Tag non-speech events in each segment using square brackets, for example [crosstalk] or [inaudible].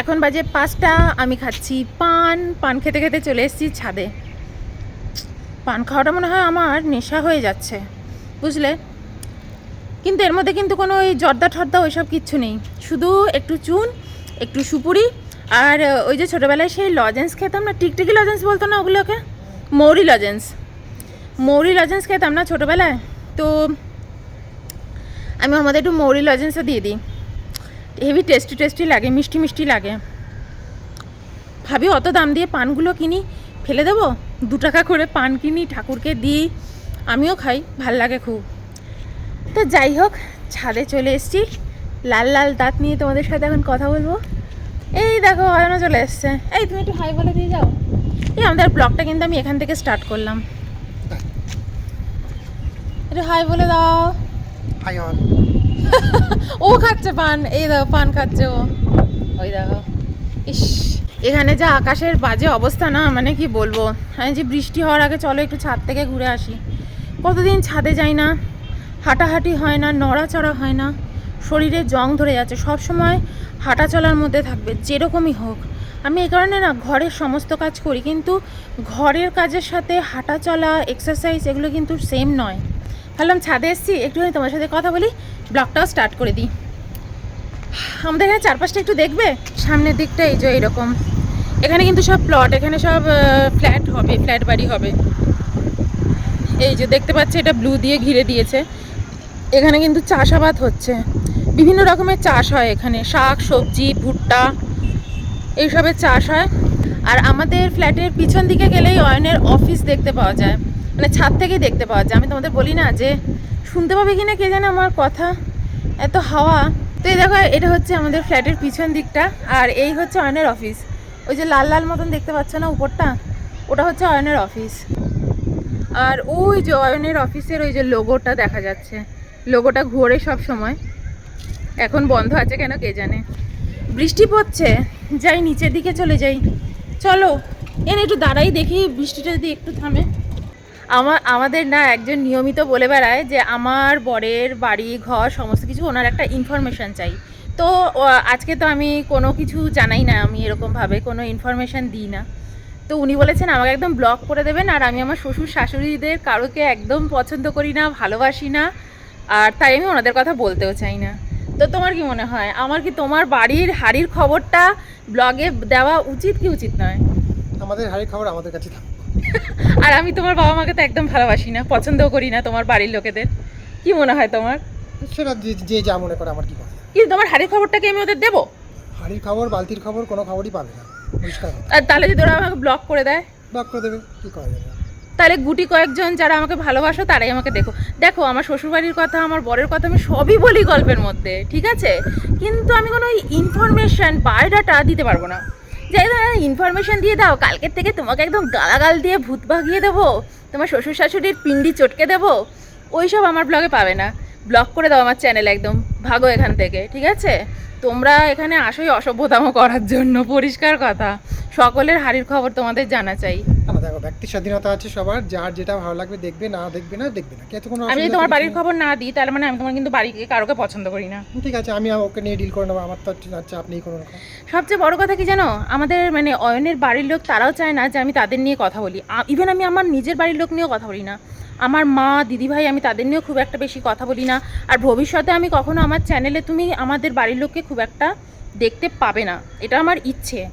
এখন বাজে পাঁচটা, আমি খাচ্ছি পান। পান খেতে খেতে চলে এসেছি ছাদে। পান খাওয়াটা মনে হয় আমার নেশা হয়ে যাচ্ছে, বুঝলে? কিন্তু এর মধ্যে কিন্তু কোনো ওই জর্দা ঠর্দা ওইসব কিচ্ছু নেই। শুধু একটু চুন, একটু সুপুরি আর ওই যে ছোটোবেলায় সেই লজেন্স খেতাম না, টিকটিকি লজেন্স বলতো না ওগুলোকে? মৌরি লজেন্স। মৌরি লজেন্স খেতাম না ছোটোবেলায়। তো আমি মধ্যে একটু মৌরি লজেন্সও দিয়ে দিই। হেভি টেস্টি টেস্টি লাগে, মিষ্টি মিষ্টি লাগে। ভাবি, অত দাম দিয়ে পানগুলো কিনি, ফেলে দেবো? দু টাকা করে পান কিনি, ঠাকুরকে দিই, আমিও খাই, ভালো লাগে খুব। তো যাই হোক, ছাদে চলে এসেছি। লাল লাল দাঁত নিয়ে তোমাদের সাথে এখন কথা বলব। এই দেখো অয়না চলে এসছে। এই, তুমি একটু হাই বলে দিয়ে যাও। এই, আমাদের ব্লগটা কিন্তু আমি এখান থেকে স্টার্ট করলাম। একটু হাই বলে দাও। হাই [laughs] ও খাচ্ছে পান, এই দেখো, পান খাচ্ছে ও। ওই দেখো। ইস, এখানে যা আকাশের বাজে অবস্থা না মানে কি বলব? আমি যে বৃষ্টি হওয়ার আগে চলো একটু ছাদ থেকে ঘুরে আসি। কতদিন ছাদে যাই না? হাঁটাহাঁটি হয় না, নড়াচড়া হয় না। শরীরে জং ধরে যাচ্ছে। সব সময় হাঁটা চলার মধ্যে থাকবে, যেরকমই হোক। আমি এই কারণে না, ঘরের সমস্ত কাজ করি, কিন্তু ঘরের কাজের সাথে হাঁটা চলা এক্সারসাইজ এগুলো কিন্তু সেম নয়। ভাবলাম ছাদে এসেছি, একটুখানি তোমার সাথে কথা বলি। ব্লগটাও স্টার্ট করে দিই। আমাদের এখানে চারপাশটা একটু দেখবে? সামনের দিকটা এই যে এরকম। এখানে কিন্তু সব প্লট এখানে সব ফ্ল্যাট হবে ফ্ল্যাট বাড়ি হবে। এই যে দেখতে পাচ্ছি, এটা ব্লু দিয়ে ঘিরে দিয়েছে। এখানে কিন্তু চাষাবাদ হচ্ছে। বিভিন্ন রকমের চাষ হয় এখানে। শাক, সবজি, ভুট্টা, এইসবের চাষ হয়। আর আমাদের ফ্ল্যাটের পিছন দিকে গেলেই অয়নের অফিস দেখতে পাওয়া যায়। মানে ছাদ থেকেই দেখতে পাওয়া যায়। আমি তোমাদের বলি না যে শুনতে পাবে কি না কে জানে আমার কথা। এত হাওয়া। তো এই দেখো, এটা হচ্ছে আমাদের ফ্ল্যাটের পিছন দিকটা, আর এই হচ্ছে অয়নের অফিস ওই যে লাল লাল মতন দেখতে পাচ্ছ না উপরটা? ওটা হচ্ছে অয়নের অফিস আর ওই যে অয়নের অফিসের ওই যে লোগোটা দেখা যাচ্ছে। লোগোটা ঘোরে সব সময়। এখন বন্ধ আছে কেন কে জানে। বৃষ্টি পড়ছে। যাই, নিচের দিকে চলে যাই। চলো, এনে একটু দাঁড়াই দেখি বৃষ্টিটা যদি একটু থামে। আমার, আমাদের না একজন নিয়মিত বলে বেড়ায় যে আমার বরের বাড়ি, ঘর, সমস্ত কিছু ওনার একটা ইনফরমেশান চাই। তো আজকে তো আমি কোনো কিছু জানাই না, আমি এরকমভাবে কোনো ইনফরমেশান দিই না। তো উনি বলেছেন, আমাকে একদম ব্লক করে দেবেন আর আমি আমার শ্বশুর শাশুড়িদের কারোকে একদম পছন্দ করি না, ভালোবাসি না, আর তাই আমি ওনাদের কথা বলতেও চাই না। তো তোমার কি মনে হয়? আমার কি তোমার বাড়ির হাড়ির খবরটা ব্লগে দেওয়া উচিত কি উচিত নয়? আমাদের হাড়ির খবর আমাদের কাছে থাক। আর আমি তোমার বাবা মাকে তো একদম ভালোবাসি না পছন্দও করি না তোমার বাড়ির লোকেদের। কি মনে হয় তোমার? সেটা যে যে মনে করে আমার কি কথা। কিন্তু তোমার হাড়ির খবরটাকে আমি ওদের দেবো? হাড়ির খবর বালতির খবর কোনো খবরই পাবে না। পরিষ্কার আর তাহলে যদি ওরা আমাকে ব্লক করে দেয়? ব্লক করে দেবে কি করা যাবে? তাহলে গুটি কয়েকজন যারা আমাকে ভালোবাসো তারাই আমাকে দেখো। দেখো আমার শ্বশুরবাড়ির কথা আমার বরের কথা আমি সবই বলি গল্পের মধ্যে ঠিক আছে? কিন্তু আমি কোনো ইনফরমেশন বায়োডাটা দিতে পারব না। যে ইনফরমেশন দিয়ে দাও। কালকের থেকে তোমাকে একদম গালাগাল দিয়ে ভূত ভাগিয়ে দেবো। তোমার শ্বশুর শাশুড়ির পিন্ডি চটকে দেবো। ওইসব আমার ব্লগে পাবে না। ব্লগ করে দাও আমার চ্যানেল একদম। ভাগো এখান থেকে ঠিক আছে? তোমরা এখানে আসোই অসভ্যতাম করার জন্য পরিষ্কার কথা। সকলের হাড়ির খবর তোমাদের জানা চাই। দেখো ব্যক্তি স্বাধীনতা আছে সবার যার যেটা ভালো লাগবে দেখবে না দেখবে না দেখবে না। কে কোনো আমি যদি তোমার বাড়ির খবর না দিই তাহলে মানে আমি তোমার কিন্তু বাড়িকে কারোকে পছন্দ করি না। ঠিক আছে আমি ওকে নিয়ে ডিল করে নেব আমার তো আচ্ছা আপনিই করুন সবচেয়ে বড় কথা কি জানো? আমাদের মানে অয়নের বাড়ির লোক তারাও চায় না যে আমি তাদের নিয়ে কথা বলি। ইভেন আমি আমার নিজের বাড়ির লোক নিয়েও কথা বলি না। আমার মা, দিদিভাই, আমি তাদের নিয়েও খুব একটা বেশি কথা বলি না। আর ভবিষ্যতে আমি কখনো আমার চ্যানেলে তুমি আমাদের বাড়ির লোককে খুব একটা দেখতে পাবে না। এটা আমার ইচ্ছে।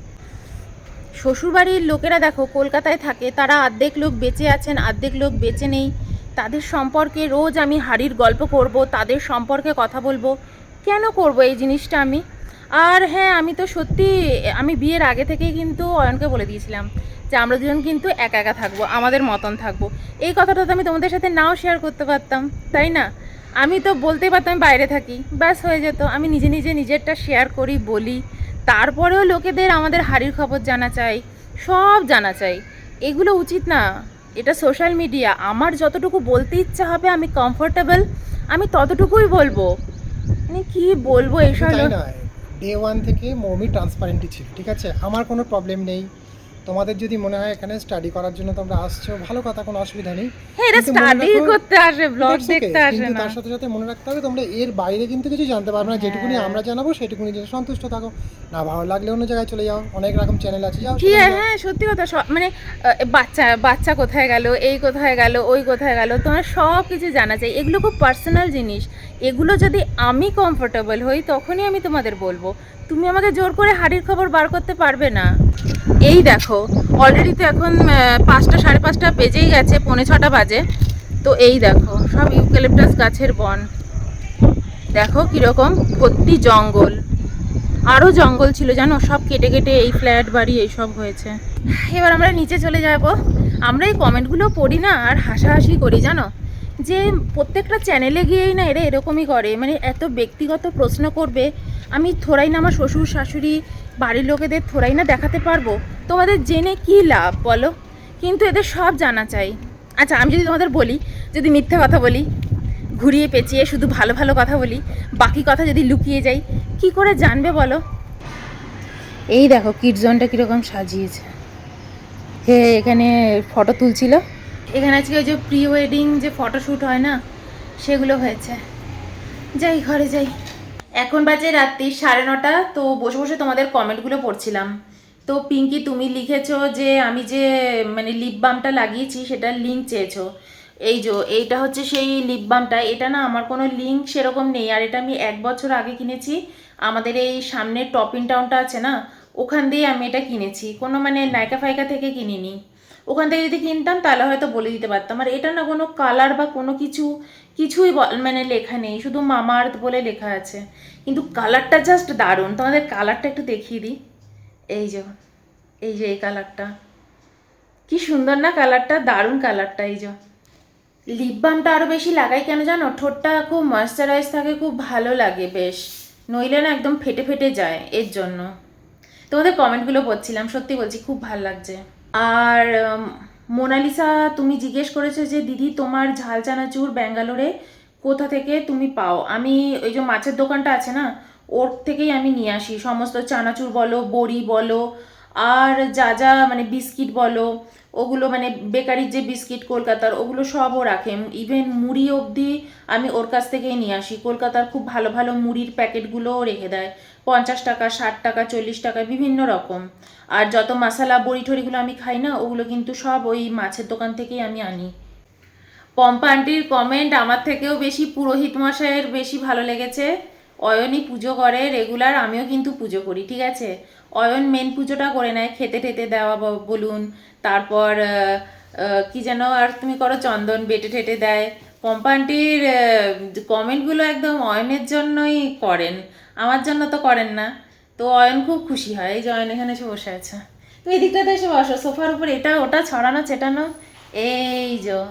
শ্বশুরবাড়ির লোকেরা দেখো, কলকাতায় থাকে, তারা অর্ধেক লোক বেঁচে আছেন, অর্ধেক লোক বেঁচে নেই। তাদের সম্পর্কে রোজ আমি হাড়ির গল্প করব, তাদের সম্পর্কে কথা বলব। কেন করব এই জিনিসটা আমি? আর হ্যাঁ আমি তো সত্যি, আমি বিয়ের আগে থেকেই কিন্তু অয়নকে বলে দিয়েছিলাম। যে আমরা দুজন কিন্তু একা একা থাকব আমাদের মতন থাকব। এই কথাটা তো আমি তোমাদের সাথে নাও শেয়ার করতে পারতাম তাই না? আমি তো বলতেই পারতাম বাইরে থাকি ব্যাস হয়ে যেত। আমি নিজে নিজে নিজেরটা শেয়ার করি বলি। তারপরেও লোকেদের আমাদের হাড়ির খবর জানা চাই সব জানা চাই। এগুলো উচিত না। এটা সোশ্যাল মিডিয়া আমার যতটুকু বলতে ইচ্ছা হবে আমি কমফোর্টেবল আমি ততটুকুই বলব। মানে কি বলব এইসব ডে ওয়ান থেকে মমি ট্রান্সপারেন্টই ছিল ঠিক আছে? আমার কোনো প্রবলেম নেই। তোমাদের যদি মনে হয় এখানে স্টাডি করার জন্য তোমরা আসছো ভালো কথা কোনো অসুবিধা নেই। হ্যাঁ স্টাডি করতে আসে ব্লগ দেখতে আসে না। তার সাথে সাথে মনে রাখতে হবে তোমরা এর বাইরে কিন্তু কিছু জানতে পারবে না যেটুকুনি হ্যাঁ। আমরা জানাব সেটুকুনি জেনে সন্তুষ্ট থাকো। না ভালো লাগলে অন্য জায়গায় চলে যাও অনেক রকম চ্যানেল আছে যাও আছে যাও। হ্যাঁ সত্যি কথা মানে বাচ্চা বাচ্চা কোথায় গেল এই কোথায় গেল ওই কোথায় গেল তোমার সব কিছু জানা যায় এগুলো খুব পার্সোনাল জিনিস। এগুলো যদি আমি কমফোর্টেবল হই, তখনই আমি তোমাদের বলব, তুমি আমাকে জোর করে হাড়ির খবর বার করতে পারবে না। এই দেখো অলরেডি তো এখন পাঁচটা সাড়ে পাঁচটা বেজেই গেছে, পৌনে ছটা বাজে। তো এই দেখো, সব ইউক্যালিপটাস গাছের বন। দেখো কীরকম ভর্তি জঙ্গল। আরও জঙ্গল ছিল, জানো? সব কেটে কেটে এই ফ্ল্যাট বাড়ি এইসব হয়েছে। এবার আমরা নিচে চলে যাব। আমরা এই কমেন্টগুলো পড়ি না, আর হাসাহাসি করি, জানো? যে প্রত্যেকটা চ্যানেলে গিয়েই না এরা এরকমই করে। মানে এত ব্যক্তিগত প্রশ্ন করবে, আমি থোড়াই না আমার শ্বশুর, শাশুড়ি, বাড়ির লোকেদের থোড়াই না দেখাতে পারব। তোমাদের জেনে কি লাভ বলো? কিন্তু এদের সব জানা চাই। আচ্ছা আমি যদি তোমাদের বলি, যদি মিথ্যে কথা বলি, ঘুরিয়ে পেঁচিয়ে শুধু ভালো ভালো কথা বলি, বাকি কথা যদি লুকিয়ে যাই, কি করে জানবে বলো? এই দেখো কিড জোনটা কীরকম সাজিয়েছে। হে এখানে ফটো তুলছিল? এখানে আজকে ওই যে প্রি ওয়েডিং যে ফটোশ্যুট হয় না, সেগুলো হয়েছে। যাই, ঘরে যাই। এখন বাজে রাত্রি সাড়ে নটা, তো বসে বসে তোমাদের কমেন্টগুলো পড়ছিলাম। তো পিঙ্কি, তুমি লিখেছো যে আমি যে মানে লিপ বামটা লাগিয়েছি, সেটার লিঙ্ক চেয়েছো। এই যে, এইটা হচ্ছে সেই লিপ বামটা এটা না আমার কোনো লিঙ্ক সেরকম নেই, আর এটা আমি এক বছর আগে কিনেছি। আমাদের এই সামনের টপ টাউনটা আছে না, ওখান দিয়ে আমি এটা কিনেছি। কোনো মানে নায়কা ফাইকা থেকে কিনিনি। ওখান থেকে যদি কিনতাম, তাহলে হয়তো বলে দিতে পারতাম। আর এটা না কোনো কালার বা কোনো কিছু, কিছুই মানে লেখা নেই। শুধু মামার্থ বলে লেখা আছে। কিন্তু কালারটা জাস্ট দারুণ। তোমাদের কালারটা একটু দেখিয়ে দিই। এই যে এই যে এই কালারটা কি সুন্দর না কালারটা দারুণ কালারটা এই যে। লিপ বামটা আরও বেশি লাগাই কেন জানো? ঠোঁটটা খুব ময়শ্চারাইজ থাকে, খুব ভালো লাগে বেশ। নইলে না একদম ফেটে ফেটে যায় এর জন্য। তোমাদের কমেন্টগুলো পড়ছিলাম, সত্যি বলছি, খুব ভালো লাগছে। আর মোনালিসা, তুমি জিজ্ঞেস করেছ যে, দিদি, তোমার ঝাল চানাচুর ব্যাঙ্গালোরে কোথা থেকে তুমি পাও? আমি, ওই যে মাছের দোকানটা আছে না, ওর থেকেই আমি নিয়ে আসি। সমস্ত চানাচুর বলো, বড়ি বলো, আর যা যা মানে বিস্কিট বলো, ওগুলো মানে বেকারির যে বিস্কিট কলকাতার, ওগুলো সবও রাখে। ইভেন মুড়ি অবধি আমি ওর কাছ থেকেই নিয়ে আসি। কলকাতার খুব ভালো ভালো মুড়ির প্যাকেটগুলোও রেখে দেয়। পঞ্চাশ টাকা, ষাট টাকা, চল্লিশ টাকা, বিভিন্ন রকম। আর যত মশলা, বড়ি ঠড়িগুলো আমি খাই না, ওগুলো কিন্তু সব ওই মাছের দোকান থেকেই আমি আনি। পম্পা আন্টির কমেন্ট আমার থেকেও বেশি পুরোহিত মশাইয়ের বেশি ভালো লেগেছে। অয়নই পুজো করে রেগুলার, আমিও কিন্তু পুজো করি, ঠিক আছে? অয়ন মেন পুজোটা করে নেয়, খেতে টেতে দেওয়া বলুন। তারপর কি যেন আর তুমি করো, চন্দন বেটে টেটে দেয়। পম্পা আন্টির কমেন্টগুলো একদম অয়নের জন্যই করেন। আমার জন্য তো করেন না। তো অয়ন খুব খুশি হয়। এই যে অয়ন এখানে এসে বসে আছে। তুমি এদিকটাতে এসে বসো। সোফার উপর এটা, ওটা ছড়ানো, চেটানো। এই যে।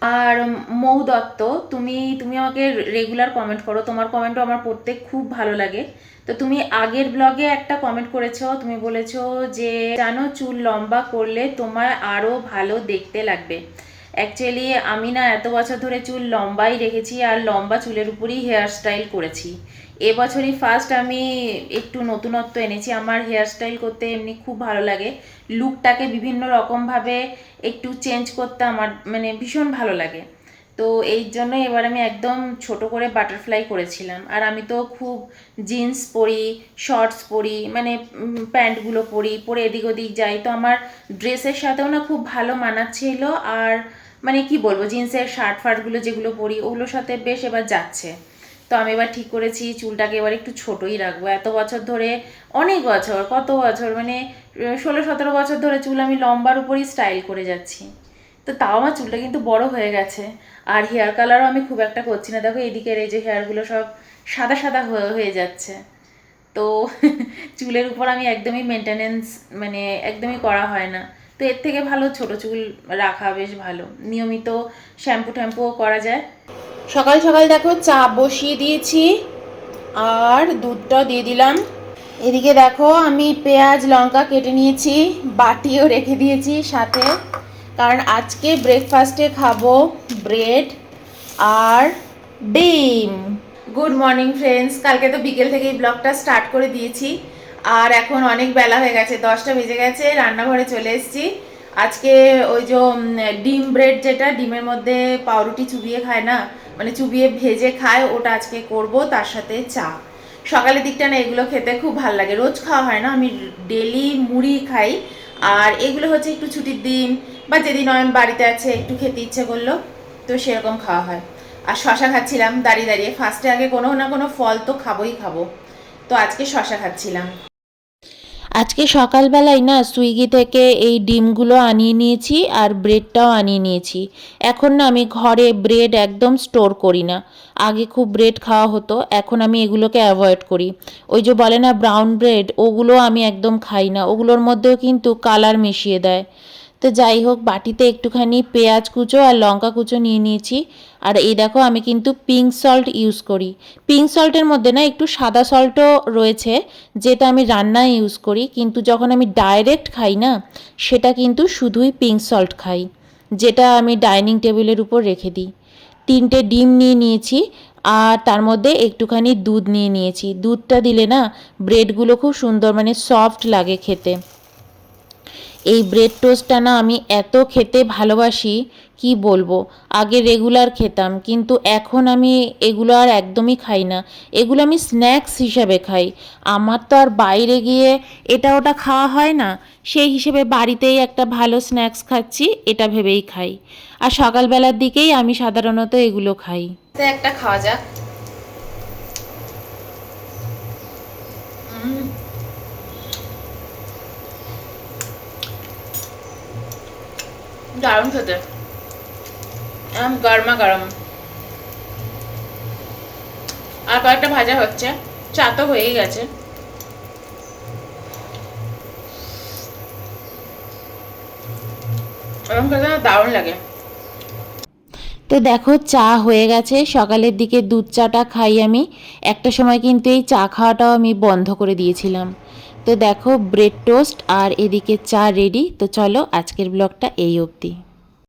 আর মৌ দত্ত, তুমি তুমি আমাকে রেগুলার কমেন্ট করো। তোমার কমেন্টও আমার পড়তে খুব ভালো লাগে। তো তুমি আগের ব্লগে একটা কমেন্ট করেছ। তুমি বলেছ যে, জানো চুল লম্বা করলে তোমার আরও ভালো দেখতে লাগবে। অ্যাকচুয়ালি আমি না এত বছর ধরে চুল লম্বাই রেখেছি আর লম্বা চুলের উপরই হেয়ার স্টাইল করেছি। এবছরই ফার্স্ট আমি একটু নতুনত্ব এনেছি। আমার হেয়ার স্টাইল করতে এমনি খুব ভালো লাগে। লুকটাকে বিভিন্ন রকমভাবে একটু চেঞ্জ করতে আমার মানে ভীষণ ভালো লাগে। তো এই জন্য এবার আমি একদম ছোট করে বাটারফ্লাই করেছিলাম। আর আমি তো খুব জিন্স পরি শর্টস পরি মানে প্যান্টগুলো পরি, পরে এদিক ওদিক যাই। তো আমার ড্রেসের সাথেও না খুব ভালো মানাচ্ছিল। আর মানে কি বলব, জিন্সের শার্ট ফার্টগুলো যেগুলো পরি, ওগুলোর সাথে বেশ এবার যাচ্ছে। তো আমি এবার ঠিক করেছি, চুলটাকে এবার একটু ছোটই রাখব। এত বছর ধরে, অনেক বছর, কত বছর মানে ষোলো সতেরো বছর ধরে চুল আমি লম্বার উপরই স্টাইল করে যাচ্ছি। তো তাও আমার চুলটা কিন্তু বড় হয়ে গেছে। আর হেয়ার কালারও আমি খুব একটা করছি না। দেখো, এদিকের এই যে হেয়ারগুলো সব সাদা সাদা হয়ে হয়ে যাচ্ছে। তো [laughs] চুলের উপর আমি একদমই মেনটেনেন্স মানে একদমই করা হয় না। তো এর থেকে ভালো ছোট চুল রাখা বেশ ভালো। নিয়মিত শ্যাম্পু ট্যাম্পুও করা যায়। সকাল সকাল দেখো চা বসিয়ে দিয়েছি আর দুধটাও দিয়ে দিলাম। এদিকে দেখো আমি পেঁয়াজ লঙ্কা কেটে নিয়েছি বাটিও রেখে দিয়েছি সাথে। কারণ আজকে ব্রেকফাস্টে খাব ব্রেড আর ডিম। গুড মর্নিং ফ্রেন্ডস কালকে তো বিকেল থেকেই ব্লগটা স্টার্ট করে দিয়েছি। আর এখন অনেক বেলা হয়ে গেছে, দশটা বেজে গেছে, রান্নাঘরে চলে এসেছি। আজকে ওই যে ডিম ব্রেড যেটা, ডিমের মধ্যে পাউরুটি চুবিয়ে খায় না মানে চুবিয়ে ভেজে খায়, ওটা আজকে করব, তার সাথে চা। সকালের দিকটা না, এগুলো খেতে খুব ভালো লাগে। রোজ খাওয়া হয় না, আমি ডেলি মুড়ি খাই। আর এগুলো হচ্ছে একটু ছুটির দিন, বা যেদিন নয়ন বাড়িতে আছে, একটু খেতে ইচ্ছে করল, তো সেরকম খাওয়া হয়। আর শশা খাচ্ছিলাম, দাঁড়িয়ে দাঁড়িয়ে। ফার্স্টে আগে কোনো না কোনো ফল তো খাবোই খাব। তো আজকে শশা খাচ্ছিলাম। আজকে সকালবেলায় না সুইগি থেকে এই ডিমগুলো আনিয়ে নিয়েছি আর ব্রেডটাও আনিয়ে নিয়েছি। এখন না আমি ঘরে ব্রেড একদম স্টোর করি না। আগে খুব ব্রেড খাওয়া হতো, এখন আমি এগুলোকে অ্যাভয়েড করি। ওই যে বলে না, ব্রাউন ব্রেড, ওগুলো আমি একদম খাই না। ওগুলোর মধ্যেও কিন্তু কালার মিশিয়ে দেয়। তো যাই হোক, বাটিতে একটুখানি পেঁয়াজ কুচো আর লঙ্কা কুচো নিয়ে নিয়েছি। আর এই দেখো, আমি কিন্তু পিঙ্ক সল্ট ইউজ করি। পিঙ্ক সল্টের মধ্যে না একটু সাদা সল্টও রয়েছে, যেটা আমি রান্নায় ইউজ করি। কিন্তু যখন আমি ডাইরেক্ট খাই না, সেটা কিন্তু শুধুই পিঙ্ক সল্ট খাই, যেটা আমি ডাইনিং টেবিলের উপর রেখে দিই। তিনটে ডিম নিয়ে নিয়েছি, আর তার মধ্যে একটুখানি দুধ নিয়ে নিয়েছি। দুধটা দিলে না ব্রেডগুলো খুব সুন্দর মানে সফট লাগে খেতে। এই ব্রেড টোস্টটা না আমি এত খেতে ভালোবাসি, কি বলব? আগে রেগুলার খেতাম, কিন্তু এখন আমি এগুলো আর একদমই খাই না। এগুলো আমি স্ন্যাক্স হিসাবে খাই। আমার তো আর বাইরে গিয়ে এটা ওটা খাওয়া হয় না, সেই হিসেবে বাড়িতেই একটা ভালো স্ন্যাক্স খাচ্ছি, এটা ভেবেই খাই। আর সকালবেলার দিকেই আমি সাধারণত এগুলো খাই। একটা খাওয়া যাক। দারুণ খেতে। গরমা গরম। আর কয়েকটা ভাজা হচ্ছে, চা তো হয়েই গেছে। দারুণ লাগে। তো দেখো, চা হয়ে গেছে। সকালের দিকে দুধ চাটা খাই আমি। একটা সময় কিন্তু এই চা খাওয়াটাও আমি বন্ধ করে দিয়েছিলাম। তো দেখো ব্রেড টোস্ট আর এদিকে চা রেডি তো চলো আজকের ব্লগটা এই অবধি।